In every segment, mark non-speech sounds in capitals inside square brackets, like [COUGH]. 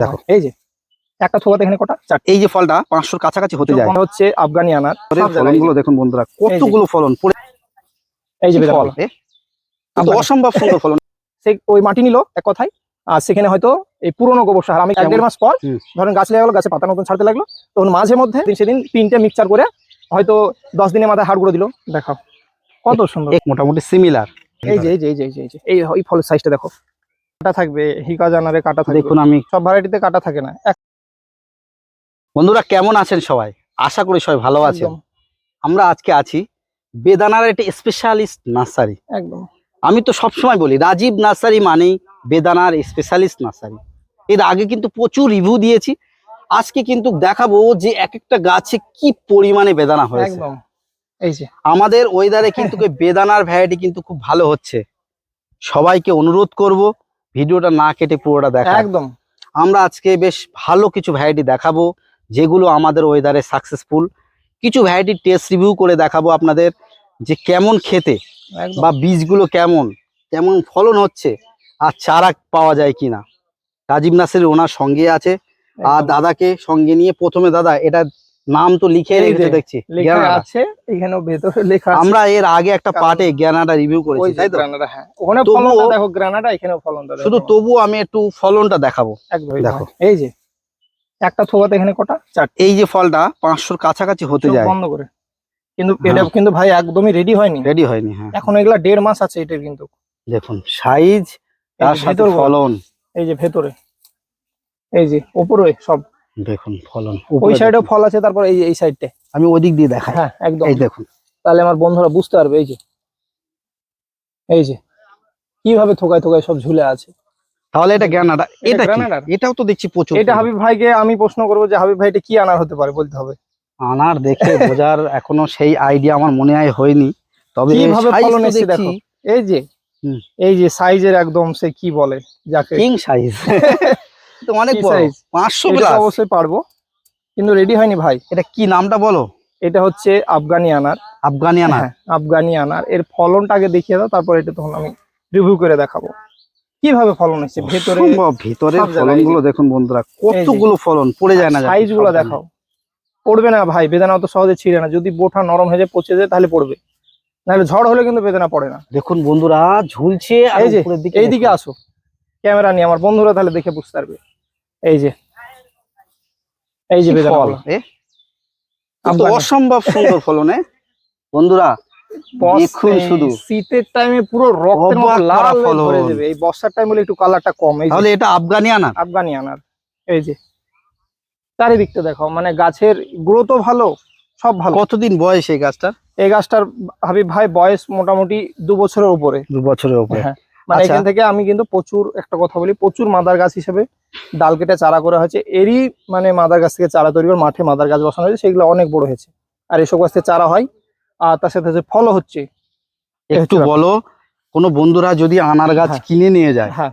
দেখো। এই যে একটা থোকাতে এখানে কটা? এই যে ফলটা পাঁচশোর কাছাকাছি হতে যায়। হচ্ছে আফগানি আনার। ফলনগুলো দেখুন বন্ধুরা কতগুলো ফলন পড়ে এই যে ফল। অসম্ভব সুন্দর ফলন। [LAUGHS] সে ওই মাটি নিল এক কথায় আর সেখানে হয়তো এই পুরনো গোবর সার আমি এক দেড় মাস পর। ধরেন গাছ লেগে গেলো গাছে পাতা নতুন ছাড়তে লাগল তখন মাঝে মধ্যে সেদিন তিনটে মিক্সচার করে হয়তো দশ দিনের মাথায় হাড় গুঁড়ো দিল। দেখাও। কত সুন্দর। মোটামুটি সিমিলার এই যে এই যে এই যে এই যে এই ফলের সাইজটা দেখো। কাটা থাকবে হিকা জানারে কাটা থাকবে। দেখুন আমি সব ভ্যারাইটিতে কাটা থাকে না। বন্ধুরা কেমন আছেন সবাই? আশা করি সবাই ভালো আছেন। আমরা আজকে আছি বেদানার একটি স্পেশালিস্ট নার্সারি একদম। আমি তো সবসময় বলি রাজীব নার্সারি মানেই বেদানার স্পেশালিস্ট নার্সারি এর আগে কিন্তু প্রচুর রিভিউ দিয়েছি। আজকে কিন্তু দেখাবো যে এক একটা গাছে কি পরিমাণে বেদানা হয়েছে। একদম। এই যে। আমাদের ওয়েদারে কিন্তু বেদানার ভ্যারাইটি কিন্তু খুব ভালো হচ্ছে। সবাইকে অনুরোধ করব ভিডিওটা না কেটে পুরোটা দেখা। একদম। আমরা আজকে বেশ ভালো কিছু ভ্যারাইটি দেখাবো যেগুলো আমাদের ওয়েদারে সাকসেসফুল কিছু ভ্যারাইটি টেস্ট রিভিউ করে দেখাবো আপনাদের যে কেমন খেতে বা বীজগুলো কেমন কেমন ফলন হচ্ছে আর চারা পাওয়া যায় কিনা। রাজীব নাসের ওনার সঙ্গে আছে। আর দাদাকে সঙ্গে নিয়ে প্রথমে দাদা এটা নাম তো লিখে রেখেছে দেখছি লেখা আছে এখানেও ভেতরে লেখা আছে। আমরা এর আগে একটা পার্টে গ্রানাডা রিভিউ করেছি তাই তো? গ্রানাডা হ্যাঁ। ওখানে ফলনটা দেখো গ্রানাডা এখানেও ফলনটা দেখো। শুধু তবুও আমি একটু ফলনটা দেখাবো। একদম দেখো। এই যে একটা থোকাতে এখানে কটা? চারটে। এই যে ফলটা পাঁচশোর কাছাকাছি হতে যায়। বন্ধ করে। কিন্তু হ্যাঁ। এটা কিন্তু ভাই একদমই রেডি হয়নি। রেডি হয়নি হ্যাঁ। এখন এগুলা দেড় মাস আছে এটার কিন্তু। দেখুন সাইজ তার সাথে ফলন। এই যে ভেতরে। এই যে উপরে সব। দেখুন ফলন। ওই সাইডেও ফল আছে তারপর এই এই সাইডটা আমি ওদিক দিয়ে দেখাই। হ্যাঁ একদম। এই দেখুন। তাহলে আমার বন্ধুরা বুঝতে পারবে এই যে। এই যে। কীভাবে থোকায় থোকায় সব ঝুলে আছে। তাহলে এটা গ্রানাডা। এটা? গ্রানাডার। এটাও তো দেখছি প্রচুর এটা হাবিব ভাইকে আমি প্রশ্ন করব যে হাবিব ভাই এটা কি আনার হতে পারে বলতে হবে? আনার দেখে [LAUGHS] বোঝার এখনও সেই আইডিয়া আমার মনে হয় হয়নি। তবে কীভাবে ফলন দেখছি। দেখো। এই যে। এই যে সাইজের একদম সে কি বলে যাকে কিং সাইজ [LAUGHS] তো অনেক বড়। size? পাঁচশো এটা অবশ্যই পারব। কিন্তু রেডি হয়নি ভাই। এটা কি নামটা বলো? এটা হচ্ছে আফগানি আনার। আফগানি আনার। হ্যাঁ আফগানি আনার। এর ফলনটা আগে দেখিয়ে দাও তারপর এটা তখন আমি রিভিউ করে দেখাবো। কীভাবে ফলন হচ্ছে? ভেতরে অসম্ভব, ভেতরের সব জায়গায় ফলনগুলো দেখুন বন্ধুরা কতগুলো ফলন পড়ে যায় না সাইজগুলো দেখাও। পড়বে না ভাই বেদানা অত সহজে ছিঁড়ে না। যদি বোঠা নরম হয়ে যায় পচে যায় তাহলে পড়বে। নাহলে ঝড় হলে কিন্তু বেদনা পড়ে না। দেখুন বন্ধুরা ঝুলছে আর এই যে, এইদিকে আসো। ক্যামেরা নিয়ে আমার বন্ধুরা তাহলে দেখে বুঝতে পারবে। এই যে। এই যে ফল। অসম্ভব সুন্দর ফলন বন্ধুরা দেখুন শুধু। শীতের টাইমে পুরো রক্তের মতো অবাক লাল হয়ে যাবে। এই বর্ষার টাইম হলে একটু কালারটা কম। এই তাহলে এটা আফগানি আনার আফগানি এই যে। চারিদিকটা দেখো মানে গাছের গ্রোথও ভালো সব ভালো। কতদিন বয়স এই গাছটার? এই গাছটার হাবিব ভাই বয়স মোটামুটি দু বছরের উপরে। দু বছরের উপরে। হ্যাঁ। মানে আচ্ছা। এখান থেকে আমি কিন্তু প্রচুর একটা কথা বলি প্রচুর মাদার গাছ হিসেবে ডাল কেটে চারা করা হয়েছে। এরই মানে মাদার গাছ থেকে চারা তৈরি করে মাঠে মাদার গাছ বসানো হয়েছে সেগুলো অনেক বড় হয়েছে। আর এসব গাছ থেকে চারা হয়। আর তার সাথে সাথে ফলও হচ্ছে একটু বলো কোনো বন্ধুরা যদি আনার গাছ হ্যাঁ। কিনে নিয়ে যায় হ্যাঁ।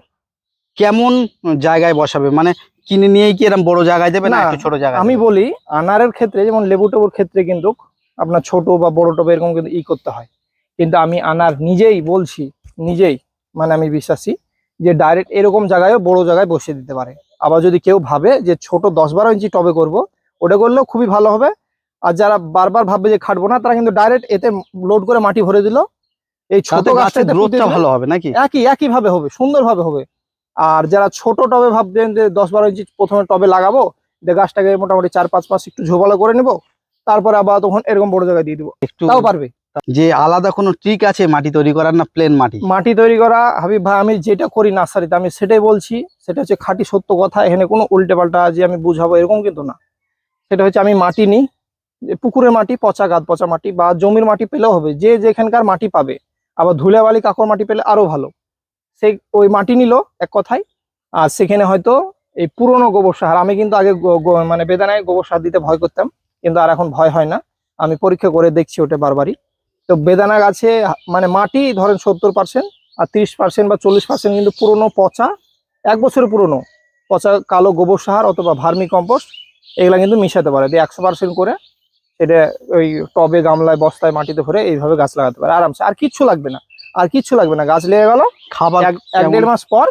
কেমন জায়গায় বসাবে? মানে কিনে নিয়েই কি এরকম বড় জায়গায় দেবে না, ছোট জায়গায় আমি বলি আনারের ক্ষেত্রে যেমন লেবু টেবুর ক্ষেত্রে কিন্তু আপনার ছোট বা বড় টবে এরকম কিন্তু ই করতে হয়। কিন্তু আমি আনার নিজেই বলছি নিজেই মানে আমি বিশ্বাসী যে ডাইরেক্ট এরকম জায়গায় বড় জায়গায় বসিয়ে দিতে পারে। আবার যদি কেউ ভাবে যে ছোট দশ বারো ইঞ্চি টবে করব ওটা করলেও খুবই ভালো হবে। আর যারা বারবার ভাববে যে খাটবো না তারা কিন্তু ডাইরেক্ট এতে লোড করে মাটি ভরে দিল। এই ছোট গাছটা গ্রোথটা ভালো হবে নাকি? একই একই ভাবে হবে সুন্দর ভাবে হবে। আর যারা ছোট টবে ভাবছেন যে দশ বারো ইঞ্চি প্রথমে টবে লাগাবো যে গাছটাকে মোটামুটি চার পাঁচ মাস একটু ঝোপালো করে নেব তারপরে আবার তখন এরকম বড় জায়গায় দিয়ে দিবো। একটু তাও পারবে। যে আলাদা কোনো ট্রিক আছে মাটি তৈরি করার না প্লেন মাটি? মাটি তৈরি করা, হাবিব ভাই, আমি যেটা করি নার্সারিতে আমি সেটাই বলছি, সেটা হচ্ছে খাঁটি সত্য কথা, এখানে কোনো উল্টে পাল্টা যে আমি বুঝাবো এরকম কিন্তু না। সেটা হচ্ছে আমি মাটি নিই পুকুরের মাটি, পচা গাদ পচা মাটি বা জমির মাটি পেলেও হবে, যে যেখানকার মাটি পাবে, আবার ধুলে বালি কাকর মাটি পেলে আরও ভালো। সেই ওই মাটি নিল এক কথায়, আর সেখানে হয়তো এই পুরনো গোবর সার, আমি কিন্তু আগে মানে বেদানায় গোবর সার দিতে ভয় করতাম, কিন্তু আর এখন ভয় হয় না। আমি পরীক্ষা করে দেখছি ওটা বারবারই। তো বেদানা গাছে মানে মাটি ধরেন সত্তর পার্সেন্ট আর তিরিশ পার্সেন্ট বা চল্লিশ পার্সেন্ট কিন্তু পুরনো পচা এক বছর পুরনো। পচা কালো গোবর সার অথবা ভার্মি কম্পোস্ট এগুলা কিন্তু মিশাতে পারে। দিয়ে একশো পার্সেন্ট করে এটা ওই টবে গামলায় বস্তায় মাটিতে ভরে এইভাবে গাছ লাগাতে পারে। আরামসে। আর কিচ্ছু লাগবে না। আর কিচ্ছু লাগবে না। গাছ লেগে গেল। খাবার এক দেড় মাস পর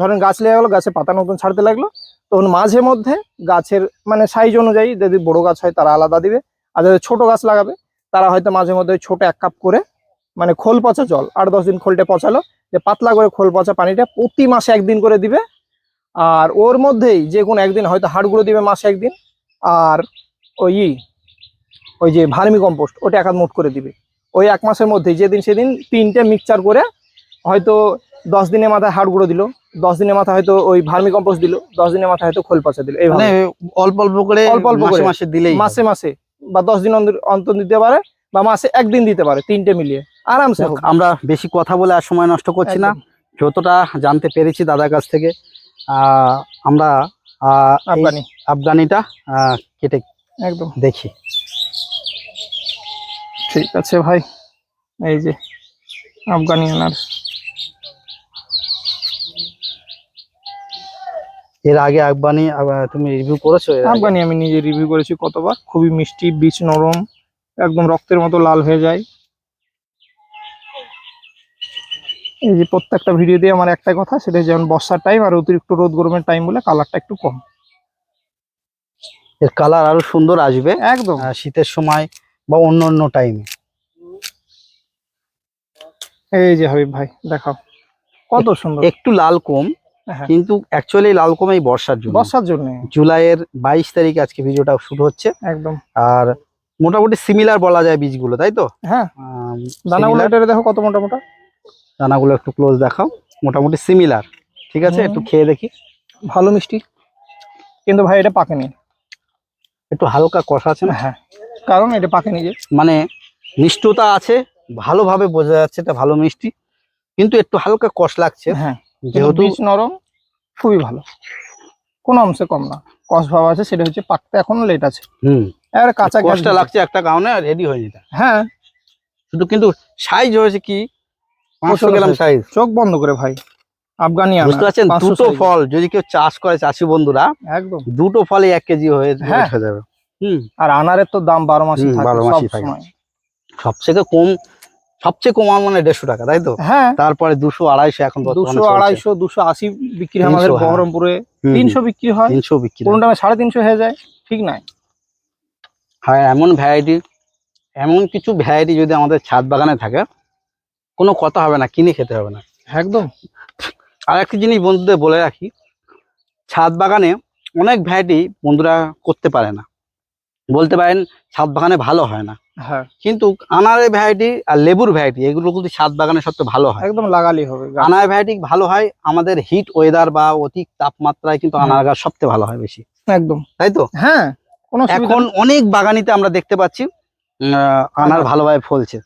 ধরেন গাছ লেগে গেলো গাছে পাতা নতুন ছাড়তে লাগল তখন মাঝে মধ্যে গাছের মানে সাইজ অনুযায়ী যদি বড় গাছ হয় তারা আলাদা দিবে। আর যাদের ছোট গাছ লাগাবে তারা হয়তো মাঝে মধ্যে ছোট এক কাপ করে মানে খোল পচা জল আট দশ দিন খোলটা পচালো যে পাতলা করে খোল পচা পানিটা প্রতি মাসে একদিন করে দিবে। আর ওর মধ্যেই যে কোনো একদিন হয়তো হাড়গুলো দিবে মাসে একদিন আর ওই ওই যে ভার্মি কম্পোস্ট ওটা এক হাত মুঠ করে দিবে। ওই এক মাসের মধ্যেই যেদিন সেদিন তিনটে মিক্সচার করে হয়তো দশ দিনের মাথায় হাড় গুঁড়ো দিল দশ দিনের মাথায় হয়তো ওই ভার্মি কম্পোস্ট দিল দশ দিনের মাথায় হয়তো খোল পচা দিল এইভাবে। মানে অল্প অল্প করে অল্প অল্প মাসে করে। মাসে দিলেই মাসে মাসে। বা দশ দিন অন্তর অন্তর দিতে পারে বা মাসে একদিন দিতে পারে তিনটে মিলিয়ে। আরামসে আমরা বেশি কথা বলে আর সময় নষ্ট করছি না। যতটা জানতে পেরেছি দাদার কাছ থেকে আমরা আফগানি। আফগানিটা কেটে একদম। দেখি। ঠিক আছে ভাই। এই যে আফগানি আনার এর আগে আফগানি তুমি রিভিউ করেছ এর আগে? আফগানি আমি নিজে রিভিউ করেছি কতবার। খুবই মিষ্টি বীজ নরম একদম রক্তের মতো লাল হয়ে যায়। এই যে প্রত্যেকটা ভিডিও দিয়ে আমার একটা কথা সেটা যেমন বর্ষার টাইম আর অতিরিক্ত রোদ গরমের টাইম বলে কালারটা একটু কম। এর কালার আরও সুন্দর আসবে একদম। শীতের সময় বা অন্য অন্য টাইমে এই যে হাবিব ভাই দেখাও। কত সুন্দর। একটু লাল কম। কিন্তু অ্যাকচুয়ালি লাল কম এই বর্ষার জন্য। বর্ষার জন্য। জুলাইয়ের বাইশ তারিখ আজকে ভিডিওটা শুরু হচ্ছে। একদম। আর মোটামুটি সিমিলার বলা যায় বীজগুলো তাই তো? হ্যাঁ। দানাগুলো। এটা দেখো কত মোটা মোটা দানাগুলো একটু ক্লোজ দেখাও। মোটামুটি সিমিলার ঠিক আছে? একটু খেয়ে দেখি। ভালো মিষ্টি। কিন্তু ভাই এটা পাকেনি। একটু হালকা কষা আছে না? হ্যাঁ। কারণ এটা পাকেনি যে। মানে মিষ্টতা আছে ভালোভাবে বোঝা যাচ্ছে এটা ভালো মিষ্টি। কিন্তু একটু হালকা কষ লাগছে। হ্যাঁ। যেহেতু নরম খুবই ভালো। কোনো অংশে কম না। কষ ভাব আছে সেটা হচ্ছে পাকতে এখনও লেট আছে। হুম। এবার কাঁচা গ্যাস কষটা লাগছে একটা কারণে রেডি হয়নি হ্যাঁ শুধু কিন্তু সাইজ হয়েছে কি? পাঁচশো গ্রাম সাইজ। চোখ বন্ধ করে ভাই। আফগানি বুঝতে পারছেন? দুটো ফল যদি কেউ চাষ করে চাষি বন্ধুরা একদম। দুটো ফলে এক কেজি হয়ে হ্যাঁ। যাবে। হুম। আর আনারের তো দাম বারো থাকে। সবথেকে কম সবচেয়ে কম মানে দেড়শো টাকা তাই তো? হ্যাঁ। তারপরে দুশো আড়াইশো এখন দুশো আড়াইশো দুশো আশি বিক্রি হয় আমাদের 300, হ্যাঁ। বহরমপুরে। তিনশো বিক্রি হয়। তিনশো বিক্রি। কোনো টাইমে সাড়ে তিনশো হয়ে যায় ঠিক নাই। হ্যাঁ এমন ভ্যারাইটি এমন কিছু ভ্যারাইটি যদি আমাদের ছাদ বাগানে থাকে কোনো কথা হবে না কিনে খেতে হবে না। একদম। আর একটা জিনিস বন্ধুদের বলে রাখি ছাদ বাগানে অনেক ভ্যারাইটি বন্ধুরা করতে পারে না। বলতে পারেন ছাদ বাগানে ভালো হয় না। হ্যাঁ। কিন্তু আনারের ভ্যারাইটি আর লেবুর ভ্যারাইটি এগুলো কিন্তু ছাদ বাগানে সবচেয়ে ভালো হয়। একদম লাগালি হবে। আনার ভ্যারাইটি ভালো হয় আমাদের হিট ওয়েদার বা অধিক তাপমাত্রায় কিন্তু আনার গাছ সবচেয়ে ভালো হয় বেশি। একদম। তাই তো? হ্যাঁ এখন অনেক বাগানিতে আমরা দেখতে পাচ্ছি আনার আনার। ভালোভাবে ফলছে।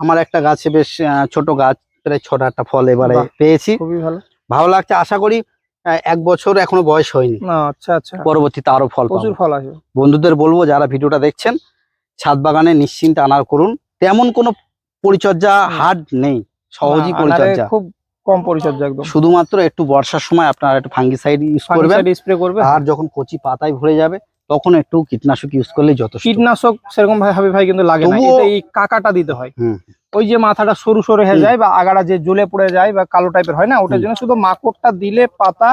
আমার একটা গাছে বেশ ছোট গাছ প্রায় ছোট একটা ফল এবারে পেয়েছি। খুবই ভালো। ভালো লাগছে আশা করি এক বছর এখনও বয়স হয়নি। আচ্ছা আচ্ছা। পরবর্তীতে আরও ফল প্রচুর ফল আসবে। বন্ধুদের বলব যারা ভিডিওটা দেখছেন ছাদ বাগানে নিশ্চিন্তে আনার করুন। তেমন কোনো পরিচর্যা। হার্ড নেই সহজই পরিচর্যা। খুব কম পরিচর্যা একদম। শুধুমাত্র একটু বর্ষার সময় আপনারা একটু ফাঙ্গিসাইড ইউজ করবেন। স্প্রে করবে আর যখন কচি পাতায় ভরে যাবে তখন একটু কীটনাশক ইউজ করলে যথেষ্ট। কীটনাশক সেরকম ভাই হাবি ভাই কিন্তু লাগে না। এটা এই কাকাটা দিতে হয়। ওই যে মাথাটা সরু সরু হয়ে যায় বা আগাড়া যে জ্বলে পড়ে যায় বা কালো টাইপের হয় না ওটার জন্য শুধু মাকড়টা দিলে পাতা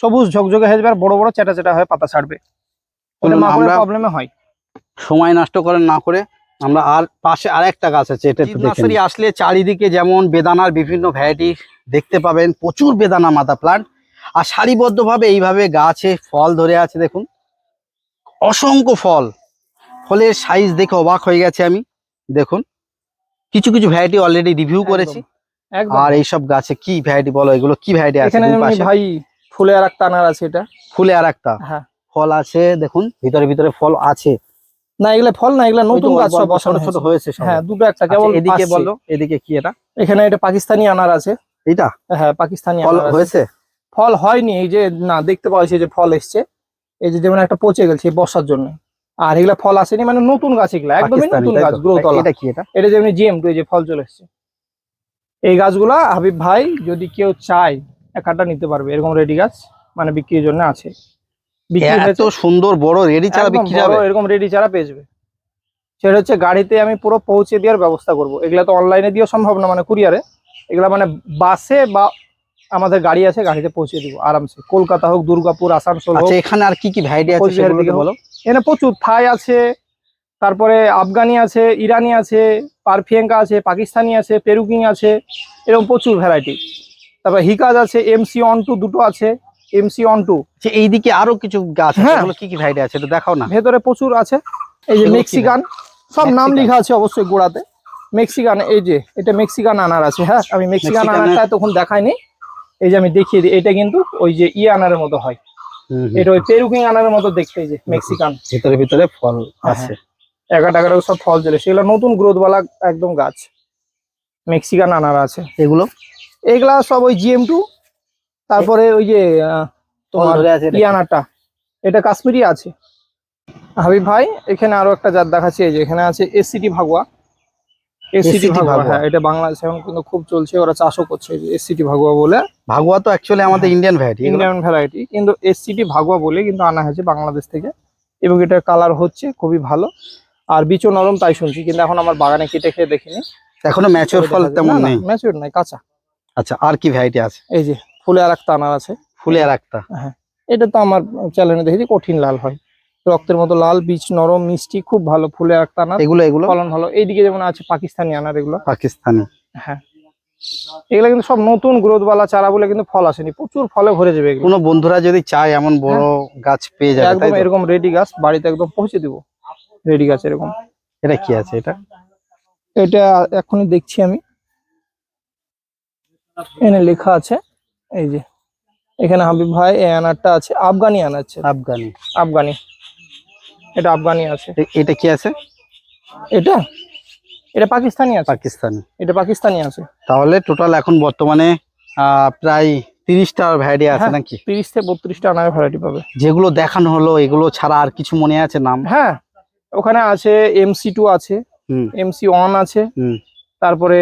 সবুজ ঝকঝকে হয়ে যাবে আর বড় বড় চেটা চেটা হয়ে পাতা ছাড়বে। প্রবলেমে হয়। সময় নষ্ট করেন না করে আমরা আর পাশে আরেকটা গাছ আছে এটা নার্সারি আসলে চারিদিকে যেমন বেদানার বিভিন্ন ভ্যারাইটি দেখতে পাবেন প্রচুর বেদানা মাথা প্লান্ট আর সারিবদ্ধভাবে এইভাবে গাছে ফল ধরে আছে দেখুন। অসংখ্য ফল। ফলের সাইজ দেখে অবাক হয়ে গেছে আমি দেখুন। কিছু কিছু ভ্যারাইটি অলরেডি রিভিউ করেছি। আর এইসব গাছে কি ভ্যারাইটি বলো এগুলো কি ভ্যারাইটি আছে? ভাই ফুলে আর একটা আনার আছে এটা। ফুলে আর একটা হ্যাঁ। ফল আছে দেখুন ভিতরে ভিতরে ফল আছে। না এগুলা ফল না এগুলা নতুন গাছ সব বসানো ছোট হয়েছে। হ্যাঁ দুটো একটা আচ্ছা, কেবল এদিকে আসছে। বলো এদিকে কি এটা? এখানে এটা পাকিস্তানি আনার আছে। এটা হ্যাঁ পাকিস্তানি ফল হয়েছে? ফল হয়নি এই যে না দেখতে পাওয়া যে ফল এসছে। এই যে যেমন একটা পচে গেছে বর্ষার জন্য। আর এগুলা ফল আসেনি মানে নতুন গাছ এগুলা একদমই নতুন গাছ? গ্রোথ এটা কি এটা? এটা যেমনি জিএম টু এই যে ফল চলে এসছে। এই গাছগুলা হাবিব ভাই যদি কেউ চায় এক আধটা নিতে পারবে এরকম রেডি গাছ মানে বিক্রির জন্য আছে। বিক্রি এত সুন্দর বড় রেডি চারা বিক্রি হবে এরকম রেডি চারা পেয়ে যাবে। সেটা হচ্ছে গাড়িতে আমি পুরো পৌঁছে দেওয়ার ব্যবস্থা করব। এগুলা তো অনলাইনে দিয়েও সম্ভব না মানে কুরিয়ারে এগুলা মানে বাসে বা আমাদের গাড়ি আছে গাড়িতে পৌঁছে দিব আরামসে। কলকাতা হোক দুর্গাপুর আসানসোল হোক আচ্ছা এখানে আর কি কি ভ্যারাইটি আছে সেগুলো। বলো? এখানে প্রচুর থাই আছে তারপরে আফগানি আছে ইরানি আছে পারফিয়েঙ্কা আছে পাকিস্তানি আছে পেরুকিং আছে এরকম প্রচুর ভ্যারাইটি তারপর হিকাজ আছে এমসি অন টু দুটো আছে। এমসি অন টু যে এইদিকে আরও কিছু গাছ আছে হ্যাঁ। কি কি ভ্যারাইটি আছে একটু দেখাও না। ভেতরে প্রচুর আছে এই যে মেক্সিকান সব নাম লেখা আছে অবশ্যই গোড়াতে। মেক্সিকান এই যে এটা মেক্সিকান আনার আছে হ্যাঁ আমি মেক্সিকান আনারটা তখন দেখাইনি। এই যে আমি দেখিয়ে দিই এটা কিন্তু ওই যে ই আনারের মতো হয়। এটা ওই পেরুকিং আনারের মতো দেখতে এই যে মেক্সিকান ভিতরে ভিতরে ফল হ্যাঁ, আছে। এগারো টাকার সব ফল চলে সেগুলো নতুন গ্রোথওয়ালা একদম গাছ। মেক্সিকান আনার আছে। এগুলো? এগুলা সব ওই জিএম টু তারপরে ওই যে তোমার আছে এটা কাশ্মীরি আছে। হাবিব ভাই এখানে আরও একটা জাত দেখাচ্ছি এই যে এখানে আছে এসিটি ভাগুয়া। এসিটি ভাগুয়া। হ্যাঁ এটা বাংলাদেশে এখন কিন্তু খুব চলছে ওরা চাষও করছে এসিটি ভাগুয়া বলে। ভাগুয়া তো অ্যাকচুয়ালি আমাদের ইন্ডিয়ান ভ্যারাইটি ইন্ডিয়ান ভ্যারাইটি কিন্তু এসসিটি ভাগুয়া বলে কিন্তু আনা হয়েছে বাংলাদেশ থেকে। এবং এটার কালার হচ্ছে খুবই ভালো। আর বিচও নরম তাই শুনছি কিন্তু এখন আমার বাগানে কেটে খেয়ে দেখিনি। এখনও ম্যাচিওর ফল তেমন নেই। ম্যাচিউর নাই কাঁচা। আচ্ছা আর কি ভ্যারাইটি আছে? এই যে ফুলে আর একটা আনার আছে। ফুলে আর একটা হ্যাঁ এটা তো আমার চ্যানেলে দেখেছি কঠিন লাল হয়। রক্তের মতো লাল বীজ নরম মিষ্টি খুব ভালো ফুলে আর একটা আনার। এগুলো এগুলো? ফলন ভালো। এইদিকে যেমন আছে পাকিস্তানি আনার এগুলো। পাকিস্তানি। হ্যাঁ এগুলো কিন্তু সব নতুন গ্রোথ বালা চারা বলে কিন্তু ফল আসেনি। প্রচুর ফলে ভরে যাবে কোনো বন্ধুরা যদি চায় এমন বড় গাছ পেয়ে যাবে তাই একদম এরকম রেডি গাছ বাড়িতে একদম পৌঁছে দিব। রেডি গাছ এরকম। এটা কি আছে এটা? এটা এখনই দেখছি আমি। এখানে লেখা আছে এই যে এখানে হাবিব ভাই এই আনারটা আছে আফগানি আনার আছে। আফগানি। আফগানি। এটা আফগানি আছে। এটা কি আছে? এটা? এটা পাকিস্তানি আছে। পাকিস্তানি। এটা পাকিস্তানি আছে। তাহলে টোটাল এখন বর্তমানে প্রায় তিরিশটা ভ্যারাইটি আছে হ্যাঁ। নাকি? তিরিশ থেকে বত্রিশটা আনার ভ্যারাইটি পাবে। যেগুলো দেখানো হলো এগুলো ছাড়া আর কিছু মনে আছে নাম? হ্যাঁ ওখানে আছে এমসি টু আছে হুম। এমসি ওয়ান আছে তারপরে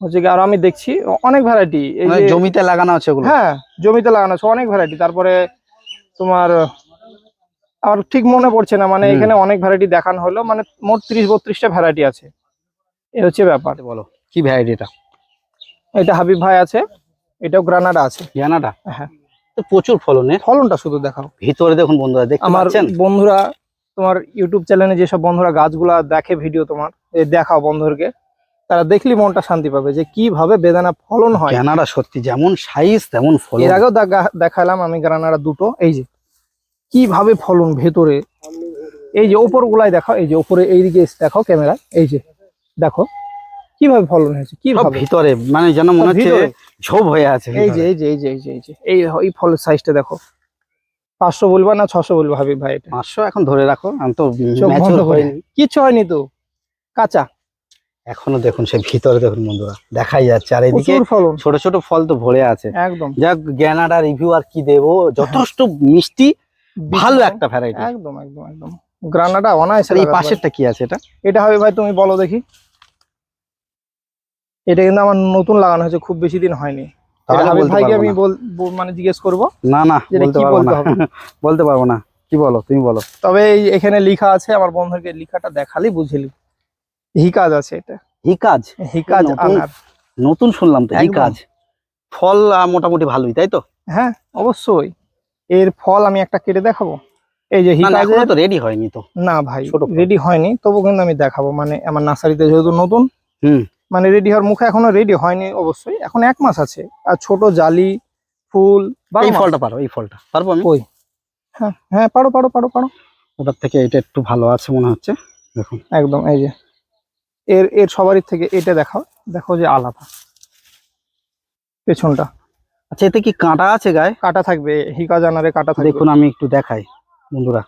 হচ্ছে আরও আমি দেখছি অনেক ভ্যারাইটি এই মানে যে জমিতে লাগানো আছে ওগুলো? হ্যাঁ জমিতে লাগানো আছে অনেক ভ্যারাইটি তারপরে তোমার আমার ঠিক মনে পড়ছে না মানে এখানে অনেক ভ্যারাইটি দেখানো হলো মানে মোট ত্রিশ বত্রিশটা ভ্যারাইটি আছে। এ হচ্ছে ব্যাপার। বলো কি ভ্যারাইটি এটা? এটা হাবিব ভাই আছে এটাও গ্রানাডা আছে। জানাটা হ্যাঁ। তো প্রচুর ফলনের ফলনটা শুধু দেখাও। ভিতরে দেখুন বন্ধুরা দেখতে আমার বন্ধুরা তোমার ইউটিউব চ্যানেলে যেসব বন্ধুরা গাছগুলা দেখে ভিডিও তোমার দেখাও বন্ধুদেরকে। তারা দেখলি মনটা শান্তি পাবে যে কীভাবে বেদানা ফলন হয়। ক্যানাডা সত্যি যেমন সাইজ তেমন ফলন। এর আগেও দেখালাম আমি গ্রানাডা দুটো। এই যে কীভাবে ফলন ভেতরে? এই যে ওপর গুলাই দেখাও এই যে ওপরে এইদিকে দেখাও ক্যামেরা এই যে দেখো কীভাবে ফলন হয়েছে কীভাবে? ভিতরে মানে যেন মনে হচ্ছে ঝোপ হয়ে আছে এই যে এই যে এই যে এই যে এই যে এই এই ফলের সাইজটা দেখো। পাঁচশো বলবা না ছশো বলব হাবিব ভাই এটা? পাঁচশো এখন ধরে রাখো আমি তো কিচ্ছু হয়নি তো? কাঁচা? এখনও দেখুন সে ভিতরে দেখুন বন্ধুরা দেখাই যাচ্ছে। আর এদিকে ছোট ছোট ফল তো ভরে আছে। একদম। যাক গ্যানাডা রিভিউ আর কি দেবো? যথেষ্ট মিষ্টি ভালো একটা ভ্যারাইটি একদম একদম একদম। গ্রানাডা অনায়াসে এই পাশেরটা কি আছে এটা? এটা হবে ভাই তুমি বলো দেখি। এটা কিন্তু আমার নতুন লাগানো হয়েছে খুব বেশি দিন হয়নি। ভাইকে আমি মানে জিজ্ঞেস করব না না বলতে কি পারব না। [LAUGHS] বলতে পারব না। কি বলো তুমি বলো। তবে এখানে লেখা আছে আমার বন্ধুকে লেখাটা দেখালি বুঝলি। হিকাজ আছে এটা। হিকাজ নতুন। আনার নতুন শুনলাম তো এই একদম। কাজ। ফল মোটামুটি ভালোই তাই তো? হ্যাঁ অবশ্যই। এর ফল আমি একটা কেটে দেখাবো। এই যে না, তো রেডি হয়নি তো। না ভাই রেডি হয়নি তবু কিন্তু আমি দেখাবো। মানে আমার নার্সারিতে যেহেতু নতুন হুম। মানে রেডি হওয়ার মুখে এখনও রেডি হয়নি অবশ্যই। এখন এক মাস আছে। আর ছোট জালি ফুল এই ফলটা পারো এই ফলটা। পারব আমি? কই? হ্যাঁ হ্যাঁ পারো পারো পারো পারো। ওটার থেকে এটা একটু ভালো আছে মনে হচ্ছে। দেখুন। একদম এই যে। এর এর সবারই থেকে এটা দেখাও। দেখো যে আলাদা। পেছনটা। আচ্ছা এতে কি কাঁটা আছে গায়ে? কাঁটা থাকবে হিকা জানারে কাঁটা থাকবে। দেখুন আমি একটু দেখাই বন্ধুরা।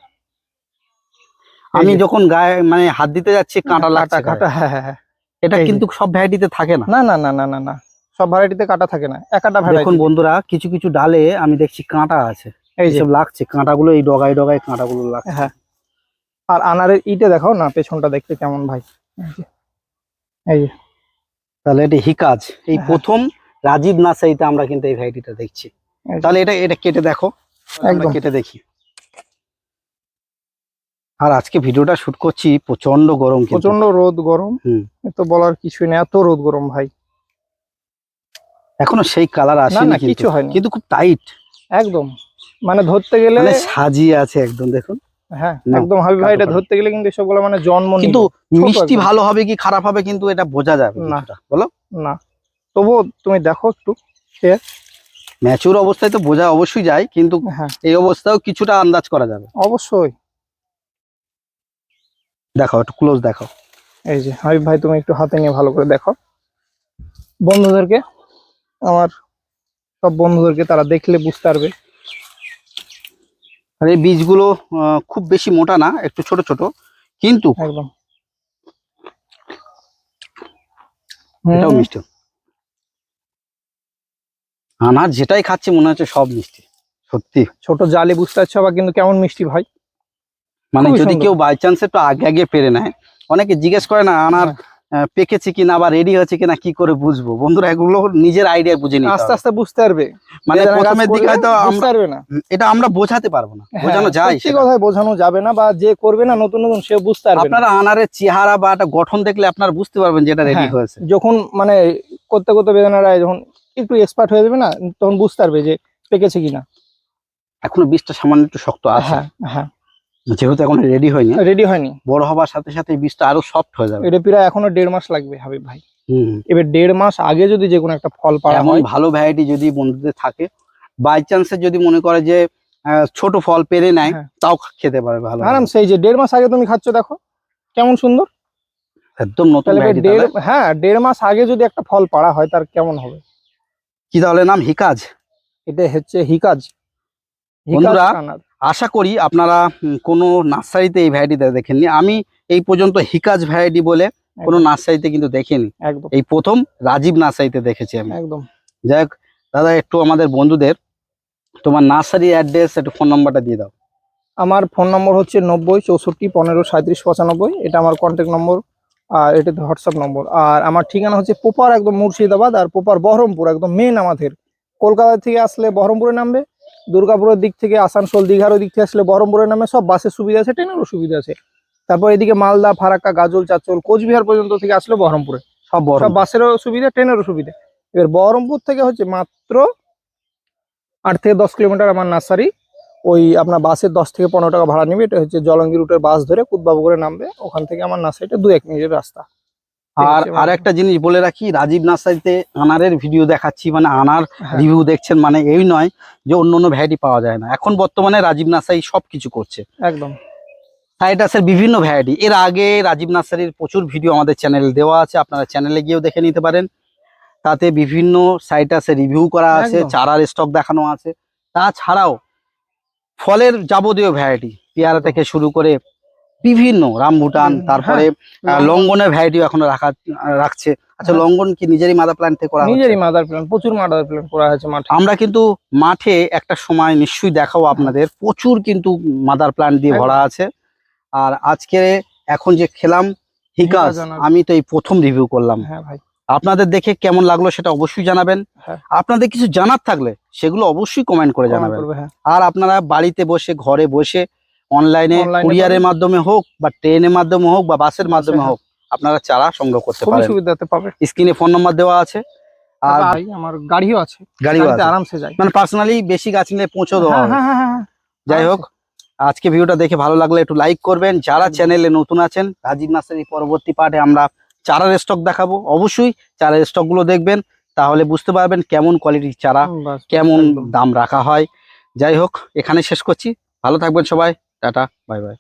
আমি যখন গায়ে মানে হাত দিতে যাচ্ছি কাঁটা লাগছে কাটা হ্যাঁ হ্যাঁ হ্যাঁ। এটা কিন্তু সব ভ্যারাইটিতে থাকে না? না না না না না না। সব ভ্যারাইটিতে কাঁটা থাকে না একটা দেখুন ভ্যারাইটি। বন্ধুরা কিছু কিছু ডালে আমি দেখছি কাঁটা আছে। এই সব লাগছে কাঁটাগুলো এই ডগায় ডগায় কাঁটাগুলো লাগছে। হ্যাঁ। আর আনারের ইটে দেখাও না পেছনটা দেখতে কেমন ভাই? এই তাহলে এটা হিকাজ এই হ্যাঁ। প্রথম রাজীব নার্সারিতে আমরা কিন্তু এই ভ্যারাইটিটা দেখছি। তাহলে এটা এটা কেটে দেখো। একদম। কেটে দেখি। আর আজকে ভিডিওটা শুট করছি প্রচণ্ড গরম প্রচণ্ড রোদ গরম। হুম। এ তো বলার কিছুই নেই। এত রোদ গরম ভাই। এখনও সেই কালার না আসেনি না কিন্তু। কিছু হয়নি। কিন্তু খুব টাইট একদম। মানে ধরতে গেলে মানে সাজিয়ে আছে একদম দেখুন। হ্যাঁ একদম হাবিব ভাই এটা। ধরতে গেলে কিন্তু এসবগুলো মানে জন্ম নিল। কিন্তু মিষ্টি ভালো হবে কি খারাপ হবে কিন্তু এটা বোঝা যাবে না। বলো? না। তবুও তুমি দেখো একটু ম্যাচুর অবস্থায় তো বোঝা অবশ্যই যায় কিন্তু হ্যাঁ। এই অবস্থাও কিছুটা আন্দাজ করা যাবে। অবশ্যই। দেখাও একটু ক্লোজ দেখাও। এই যে হাবিব ভাই তুমি একটু হাতে নিয়ে ভালো করে দেখো। বন্ধুদেরকে আমার সব বন্ধুদেরকে তারা দেখলে বুঝতে পারবে। আর এই বীজগুলো খুব বেশি মোটা না একটু ছোট ছোট। কিন্তু একদম। এটাও মিষ্টি। আনার যেটাই খাচ্ছি মনে হচ্ছে সব মিষ্টি। সত্যি। ছোট জালে বুঝতে পারছ আবার কিন্তু কেমন মিষ্টি ভাই? মানে যদি কেউ বাই চান্স একটু আগে আগে পেরে নেয় অনেকে জিজ্ঞেস করে না আনার আহ, পেকেছে কিনা বা রেডি হয়েছে কিনা কি করে বুঝব? বন্ধুরা এগুলো নিজের আইডিয়া বুঝে নিতে আস্তে আস্তে বুঝতে পারবে। মানে প্রথমের দিকে হয়তো আমরা পারবে না। এটা আমরা বোঝাতে পারব না। বোঝানো হ্যাঁ, যায় সত্যি সেটা। কথায় বোঝানো যাবে না বা যে করবে না নতুন নতুন সে বুঝতে পারবে না। আপনারা আনারের চেহারা বা একটা গঠন দেখলে আপনারা বুঝতে পারবেন যে এটা রেডি হ্যাঁ। হয়েছে। যখন মানে করতে করতে বেদনারা যখন একটু এক্সপার্ট হয়ে যাবে না তখন বুঝতে পারবে যে পেকেছে কিনা। এখনও বীজটা সামান্য একটু শক্ত আছে। হ্যাঁ হ্যাঁ। যেহেতু এখন রেডি হয়নি রেডি হয়নি। বড় হবার সাথে সাথে বীজটা আরও সফট হয়ে যাবে। এটা প্রায় এখনও দেড় মাস লাগবে হাবিব ভাই। হুম। এবার দেড় মাস আগে যদি যে কোনো একটা ফল পাওয়া এমন হয় ভালো ভ্যারাইটি যদি বন্ধুদের থাকে বাই চান্সে যদি মনে করে যে ছোট ফল পেরে নেয় হ্যাঁ। তাও খেতে পারে ভালো আরাম সেই যে দেড় মাস আগে তুমি খাচ্ছ দেখো কেমন সুন্দর। একদম নতুন হ্যাঁ দেড় মাস আগে যদি একটা ফল পাড়া হয় তার কেমন হবে? কি তাহলে নাম? হিকাজ? এটা হচ্ছে হিকাজ। বন্ধুরা। আশা করি আপনারা কোনো নার্সারিতে এই ভ্যারাইটি দেখেননি। আমি এই পর্যন্ত হিকাজ ভ্যারাইটি বলে কোনো নার্সারিতে কিন্তু দেখিনি। একদম। এই প্রথম রাজীব নার্সারিতে দেখেছি আমি। একদম। যাই হোক দাদা একটু আমাদের বন্ধুদের তোমার নার্সারি অ্যাড্রেস একটু ফোন নাম্বারটা দিয়ে দাও। আমার ফোন নম্বর হচ্ছে নব্বই চৌষট্টি পনেরো সাঁত্রিশ পঁচানব্বই। এটা আমার কন্ট্যাক্ট নম্বর আর এটা হোয়াটসঅ্যাপ নম্বর আর আমার ঠিকানা হচ্ছে পোপার একদম মুর্শিদাবাদ আর পোপার বহরমপুর একদম মেন আমাদের। কলকাতা থেকে আসলে বহরমপুরে নামবে দুর্গাপুরের দিক থেকে আসানসোল দীঘার ওই দিক থেকে আসলে বহরমপুরে নামে সব বাসের সুবিধা আছে ট্রেনেরও সুবিধা আছে। তারপর এদিকে মালদা ফারাক্কা গাজল চাচল কোচবিহার পর্যন্ত থেকে আসলে বহরমপুরে। সব বড় সব বাসেরও সুবিধা ট্রেনেরও সুবিধা। এবার বহরমপুর থেকে হচ্ছে মাত্র আট থেকে দশ কিলোমিটার আমার নার্সারি। ওই আপনার বাসের দশ থেকে পনেরো টাকা ভাড়া নেবে এটা হচ্ছে জলঙ্গি রুটের বাস ধরে কুদবাবুরে নামবে। ওখান থেকে আমার নার্সারিটা দু এক মিনিটের রাস্তা। আর আর একটা জিনিস বলে রাখি রাজীব নার্সারিতে আনারের ভিডিও দেখাচ্ছি মানে আনার হ্যাঁ, রিভিউ দেখছেন মানে এই নয় যে অন্য অন্য ভ্যারাইটি পাওয়া যায় না। এখন বর্তমানে রাজীব নার্সারি সব কিছু করছে। একদম। সাইটাসের বিভিন্ন ভ্যারাইটি এর আগে রাজীব নার্সারির প্রচুর ভিডিও আমাদের চ্যানেলে দেওয়া আছে আপনারা চ্যানেলে গিয়েও দেখে নিতে পারেন। তাতে বিভিন্ন সাইটাসের রিভিউ করা আছে চারার স্টক দেখানো আছে। তাছাড়াও ফলের যাবতীয় ভ্যারাইটি পেয়ারা থেকে শুরু করে বিভিন্ন রামভুটান তারপরে লঙ্গনের ভ্যারাইটি এখন রাখা রাখছে। আচ্ছা হ্যাঁ। লঙ্গন কি নিজেরই মাদার প্ল্যান্ট থেকে করা নিজেরই মাদার প্ল্যান প্রচুর মাদার প্ল্যান করা হয়েছে মাঠে। আমরা কিন্তু মাঠে একটা সময় নিশ্চয়ই দেখাবো আপনাদের। প্রচুর কিন্তু মাদার প্ল্যান্ট দিয়ে ভরা আছে। আর আজকে এখন যে খেলাম হিকাস আমি তো এই প্রথম রিভিউ করলাম। হ্যাঁ ভাই। আপনাদের দেখে কেমন লাগল সেটা অবশ্যই জানাবেন। হ্যাঁ। আপনাদের কিছু জানার থাকলে সেগুলো অবশ্যই কমেন্ট করে জানাবেন। হ্যাঁ। আর আপনারা বাড়িতে বসে ঘরে বসে অনলাইনে কুরিয়ারের। মাধ্যমে হোক বা ট্রেনের মাধ্যমে হোক বা বাসের মাধ্যমে হ্যাঁ। হোক আপনারা চারা সংগ্রহ করতে পারেন। সুবিধাতে পাবে স্ক্রিনে ফোন নাম্বার দেওয়া আছে। আর ভাই আমার গাড়িও আছে। গাড়িও আছে। আরামসে যাই। মানে পার্সোনালি বেশি গাছ নিয়ে পৌঁছে দেওয়া হ্যাঁ হ্যাঁ হ্যাঁ যাই হোক আজকে ভিডিওটা দেখে ভালো লাগলে একটু লাইক করবেন। যারা। চ্যানেলে নতুন আছেন রাজীব নার্সারি পরবর্তী পার্টে আমরা চারার স্টক দেখাবো। অবশ্যই চারার স্টকগুলো দেখবেন তাহলে বুঝতে পারবেন কেমন কোয়ালিটির চারা কেমন দাম রাখা হয়। যাই হোক এখানে শেষ করছি। ভালো থাকবেন সবাই। Tata bye bye.